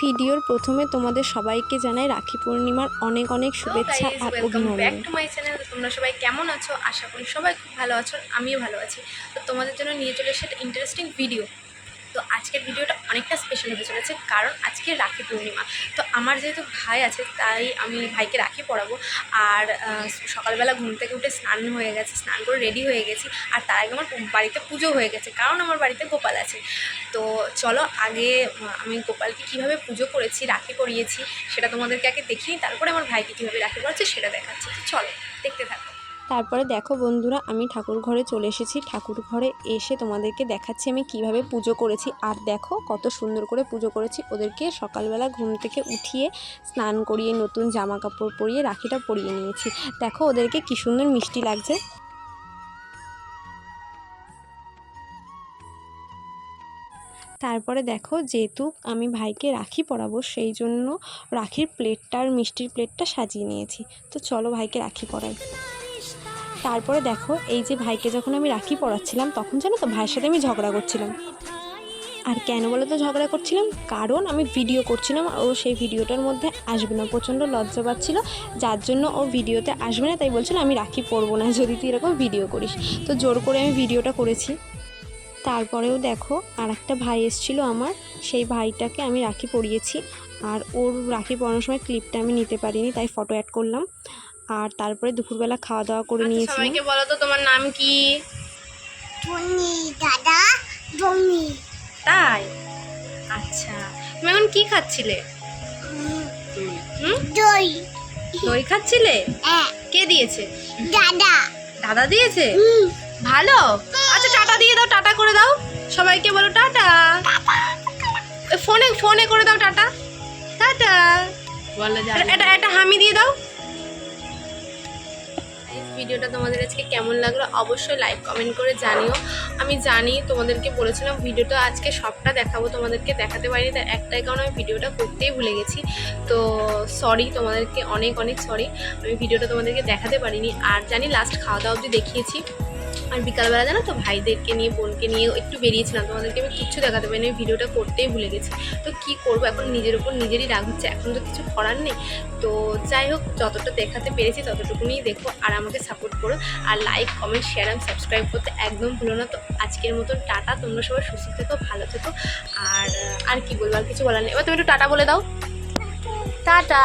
ভিডিওর প্রথমে তোমাদের সবাইকে জানাই রাখি পূর্ণিমার অনেক অনেক শুভেচ্ছা আর অভিনন্দন। ব্যাক টু মাই চ্যানেল তোমরা সবাই কেমন আছো? আশা করি সবাই খুব ভালো আছো আমিও ভালো আছি। তো তোমাদের জন্য নিয়ে চলে এসে একটা ইন্টারেস্টিং ভিডিও তো আজকের ভিডিওটা অনেকটা স্পেশাল হতে চলেছে, কারণ আজকে রাখি পূর্ণিমা। তো আমার যেহেতু ভাই আছে, তাই আমি ভাইকে রাখি পড়াবো আর সকালবেলা ঘুম থেকে উঠে স্নান হয়ে গেছে, স্নান করে রেডি হয়ে গেছি। আর তার আগে আমার বাড়িতে পুজো হয়ে গেছে, কারণ আমার বাড়িতে গোপাল আছে। তো চলো আগে আমি গোপালকে কীভাবে পুজো করেছি, রাখি পরিয়েছি, সেটা তোমাদেরকে আগে দেখিয়ে, তারপরে আমার ভাইকে কীভাবে রাখি পড়াচ্ছে সেটা দেখাচ্ছি। চলো, দেখতে থাকো। তারপরে দেখো বন্ধুরা, আমি ঠাকুর ঘরে চলে এসেছি। ঠাকুর ঘরে এসে তোমাদেরকে দেখাচ্ছি আমি কীভাবে পুজো করেছি। আর দেখো কত সুন্দর করে পুজো করেছি। ওদেরকে সকালবেলা ঘুম থেকে উঠিয়ে স্নান করিয়ে নতুন জামা কাপড় পরিয়ে রাখিটা পরিয়ে নিয়েছি। দেখো ওদেরকে কি সুন্দর মিষ্টি লাগছে। তারপরে দেখো যেহেতু আমি ভাইকে রাখি পরাবো, সেই জন্য রাখির প্লেটটা আর মিষ্টির প্লেটটা সাজিয়ে নিয়েছি। তো চলো ভাইকে রাখি পরাই। তারপরে দেখো, এই যে ভাইকে যখন আমি রাখি পড়াচ্ছিলাম তখন জানো তো ভাইয়ের সাথে আমি ঝগড়া করছিলাম। আর কেন বলে তো ঝগড়া করছিলাম? কারণ আমি ভিডিও করছিলাম ও সেই ভিডিওটার মধ্যে আসবে না। প্রচণ্ড লজ্জা পাচ্ছিল। যার জন্য ও ভিডিওতে আসবে না, তাই বলছিল, আমি রাখি পরবো না যদি তুই এরকম ভিডিও করিস। তো জোর করে আমি ভিডিওটা করেছি। তারপরেও দেখো আর একটা ভাই এসেছিল আমার। সেই ভাইটাকে আমি রাখি পরিয়েছি। আর ওর রাখি পরানোর সময় ক্লিপটা আমি নিতে পারিনি, তাই ফটো অ্যাড করলাম। আর তারপরে দুপুরবেলা খাওয়া দাওয়া করে আচ্ছা, নিয়েছিলাম সবাইকে বলো তো তোমার নাম কি? টনি দাদা বমি। তাই? আচ্ছা। তুমি এখন কি খাচ্ছিলে? হুম? দই। দই খাচ্ছিলে? এ কে দিয়েছে? দাদা। দাদা দিয়েছে? হুম। ভালো? আচ্ছা টাটা দিয়ে দাও টাটা করে দাও। সবাইকে বলো টাটা। ফোনে ফোনে করে দাও টাটা। টাটা। বলো এটা এটা হামি দিয়ে দাও। ভিডিওটা তোমাদের আজকে কেমন লাগল অবশ্যই লাইক কমেন্ট করে জানিও। আমি জানি তোমাদেরকে বলেছিলাম ভিডিওটা আজকে সবটা দেখাবো, তোমাদেরকে দেখাতে পারিনি তার একটাই কারণ আমি ভিডিওটা করতেই ভুলে গেছি। তো সরি তোমাদেরকে, অনেক অনেক সরি আমি ভিডিওটা তোমাদেরকে দেখাতে পারিনি। আর জানি লাস্ট খাওয়া দাওয়া অবধি দেখিয়েছি। আর বিকালবেলা জানো তো, ভাইদেরকে নিয়ে, বোনকে নিয়ে একটু বেরিয়েছিলাম। তোমাদেরকে আমি কিচ্ছু দেখাতে পারিনি, আমি ভিডিওটা করতেই ভুলে গেছি। তো কি করব? এখন নিজের উপর নিজেরই রাগ হচ্ছে, এখন তো কিছু করার নেই। তো যাই হোক, যতটা দেখাতে পেরেছি ততটুকুনি দেখো, আর আমাকে সাপোর্ট করো। আর like comment share and subscribe করতে একদম ভুলো না তো। আজকের মতো টাটা, তোমরা সবাই সুস্থ থেকো, ভালো থেকো। আর আর কি বলব, আর কিছু বলার নেই। এবার তুমি একটু টাটা বলে দাও। টাটা।